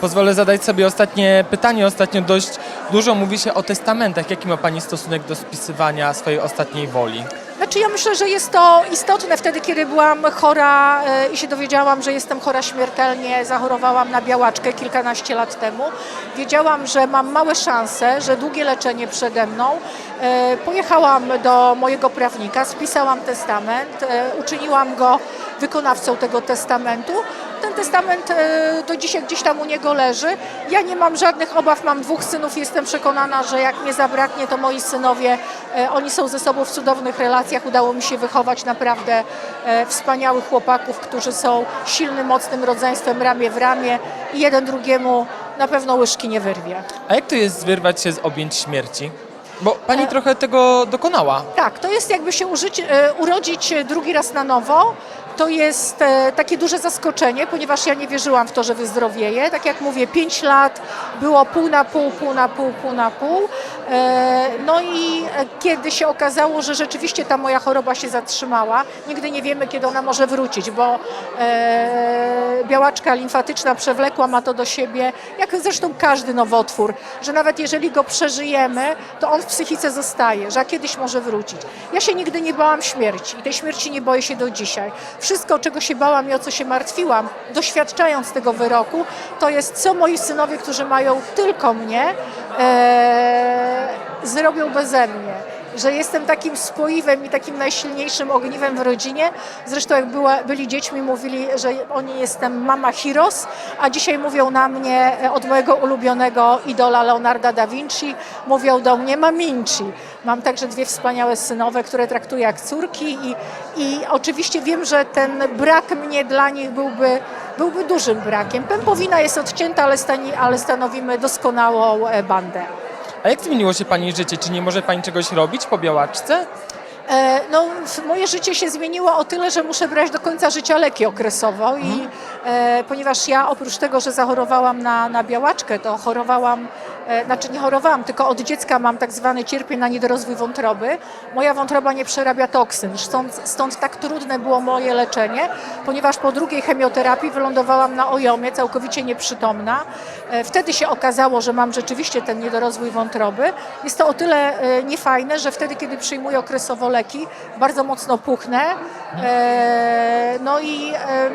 Pozwolę zadać sobie ostatnie pytanie. Ostatnio dość dużo mówi się o testamentach. Jaki ma Pani stosunek do spisywania swojej ostatniej woli? Znaczy ja myślę, że jest to istotne wtedy, kiedy byłam chora e, i się dowiedziałam, że jestem chora śmiertelnie, zachorowałam na białaczkę kilkanaście lat temu. Wiedziałam, że mam małe szanse, że długie leczenie przede mną. E, Pojechałam do mojego prawnika, spisałam testament, e, uczyniłam go wykonawcą tego testamentu. Ten testament e, do dzisiaj gdzieś tam u niego leży. Ja nie mam żadnych obaw, mam dwóch synów, jestem przekonana, że jak mnie zabraknie, to moi synowie, e, oni są ze sobą w cudownych relacjach. Udało mi się wychować naprawdę e, wspaniałych chłopaków, którzy są silnym, mocnym rodzeństwem ramię w ramię i jeden drugiemu na pewno łyżki nie wyrwie. A jak to jest wyrwać się z objęć śmierci? Bo Pani E- trochę tego dokonała. Tak, to jest jakby się użyć, urodzić drugi raz na nowo. To jest e, takie duże zaskoczenie, ponieważ ja nie wierzyłam w to, że wyzdrowieję. Tak jak mówię, 5 lat było pół na pół, pół na pół, pół na pół. E, No i e, kiedy się okazało, że rzeczywiście ta moja choroba się zatrzymała, nigdy nie wiemy, kiedy ona może wrócić, bo białaczka limfatyczna przewlekła ma to do siebie, jak zresztą każdy nowotwór, że nawet jeżeli go przeżyjemy, to on w psychice zostaje, że kiedyś może wrócić. Ja się nigdy nie bałam śmierci i tej śmierci nie boję się do dzisiaj. Wszystko, czego się bałam i o co się martwiłam, doświadczając tego wyroku, to jest co moi synowie, którzy mają tylko mnie, e, zrobią beze mnie że jestem takim spoiwem i takim najsilniejszym ogniwem w rodzinie. Zresztą jak była, byli dziećmi, mówili, że oni jestem mama Heroes, a dzisiaj mówią na mnie e, od mojego ulubionego idola Leonarda da Vinci, mówią do mnie maminci. Mam także dwie wspaniałe synowe, które traktuję jak córki i, i oczywiście wiem, że ten brak mnie dla nich byłby, byłby dużym brakiem. Pępowina jest odcięta, ale, stani, ale stanowimy doskonałą e, bandę. A jak zmieniło się Pani życie? Czy nie może Pani czegoś robić po białaczce? E, No, moje życie się zmieniło o tyle, że muszę brać do końca życia leki okresowo i e, ponieważ ja oprócz tego, że zachorowałam na, na białaczkę, to chorowałam, e, znaczy nie chorowałam, tylko od dziecka mam tak zwany cierpień na niedorozwój wątroby. Moja wątroba nie przerabia toksyn, stąd, stąd tak trudne było moje leczenie, ponieważ po drugiej chemioterapii wylądowałam na ojomie, całkowicie nieprzytomna. E, Wtedy się okazało, że mam rzeczywiście ten niedorozwój wątroby. Jest to o tyle e, niefajne, że wtedy, kiedy przyjmuję okresowo leki, bardzo mocno puchnę. E, No i e,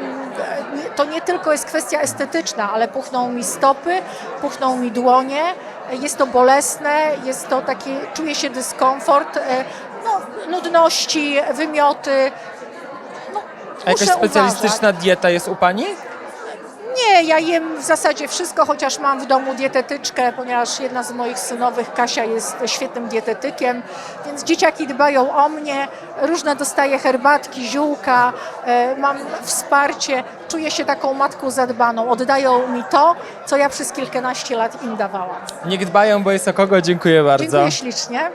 to nie tylko jest kwestia estetyczna, ale puchną mi stopy, puchną mi dłonie. Jest to bolesne, jest to taki, czuję się dyskomfort, e, no, nudności, wymioty. No, A jakaś specjalistyczna dieta jest u Pani? Nie, ja jem w zasadzie wszystko, chociaż mam w domu dietetyczkę, ponieważ jedna z moich synowych, Kasia, jest świetnym dietetykiem, więc dzieciaki dbają o mnie, różne dostaję herbatki, ziółka, e, mam wsparcie, czuję się taką matką zadbaną, oddają mi to, co ja przez kilkanaście lat im dawałam. Niech dbają, bo jest o kogo. Dziękuję bardzo. Dziękuję ślicznie.